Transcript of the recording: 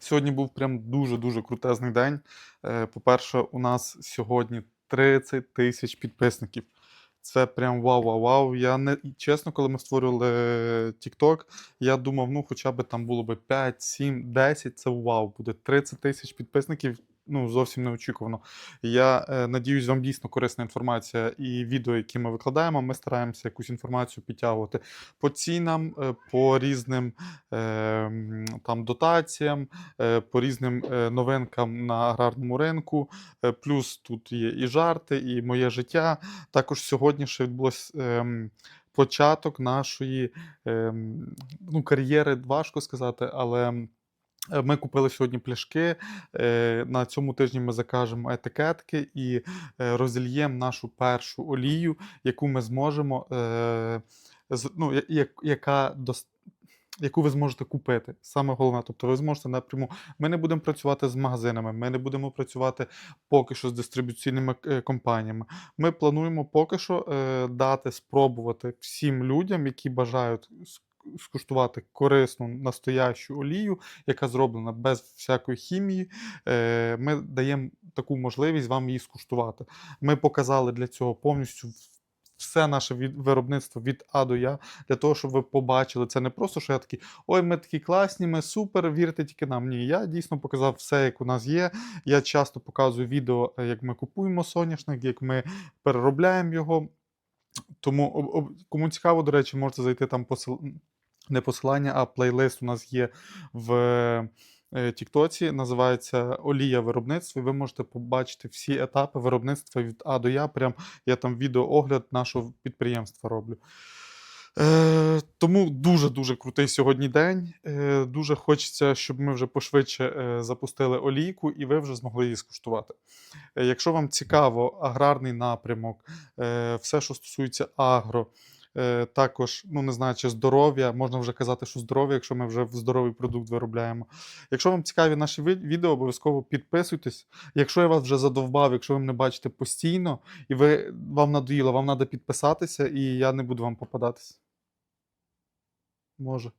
Сьогодні був прям дуже-дуже крутезний день. Е, По-перше, у нас сьогодні 30 тисяч підписників. Це прям вау-вау-вау. Я не чесно, коли ми створювали TikTok, я думав, ну хоча б там було б 5, 7, 10, це вау, буде 30 тисяч підписників. Ну, зовсім неочікувано. Я е, надіюсь, вам дійсно корисна інформація і відео, які ми викладаємо. Ми стараємося якусь інформацію підтягувати по цінам, е, по різним е, там дотаціям, е, по різним е, новинкам на аграрному ринку. Е, Плюс тут є і жарти, і моє життя. Також сьогодні ще відбулось ем, початок нашої ем, ну, кар'єри, важко сказати, але. Е, Ми купили сьогодні пляшки. е, На цьому тижні ми закажемо етикетки і е, розільємо нашу першу олію, яку ми зможемо, ну, яка яку ви зможете купити. Саме головне, тобто ви зможете напряму. Ми не будемо працювати з магазинами, ми не будемо працювати поки що з дистрибуційними компаніями. Ми плануємо поки що дати спробувати всім людям, які бажають скуштувати корисну настоящу олію, яка зроблена без всякої хімії. Е, Ми даємо таку можливість вам її скуштувати. Ми показали для цього повністю все наше виробництво від А до Я, для того, щоб ви побачили. Це не просто, що я такий, ой, ми такі класні, ми супер, вірте тільки нам. Ні, я дійсно показав все, як у нас є. Я часто показую відео, е, як ми купуємо соняшник, як ми переробляємо його. Тому кому цікаво, до речі, можете зайти там. Не посилання, а плейлист у нас є в е, Тіктоці. Називається Олія виробництва. Ви можете побачити всі етапи виробництва від А до Я. Прям я там відеоогляд нашого підприємства роблю. Е, тому дуже-дуже крутий сьогодні день. Е, дуже хочеться, щоб ми вже пошвидше е, запустили олійку і ви вже змогли її скуштувати. Е, якщо вам цікаво аграрний напрямок, е, все, що стосується агро, також, ну не знаю, чи здоров'я, можна вже казати, що здоров'я, якщо ми вже здоровий продукт виробляємо. Якщо вам цікаві наші відео, обов'язково підписуйтесь. Якщо я вас вже задовбав, якщо ви мене бачите постійно і ви, вам надоїло, вам треба підписатися, і я не буду вам попадатись. Може.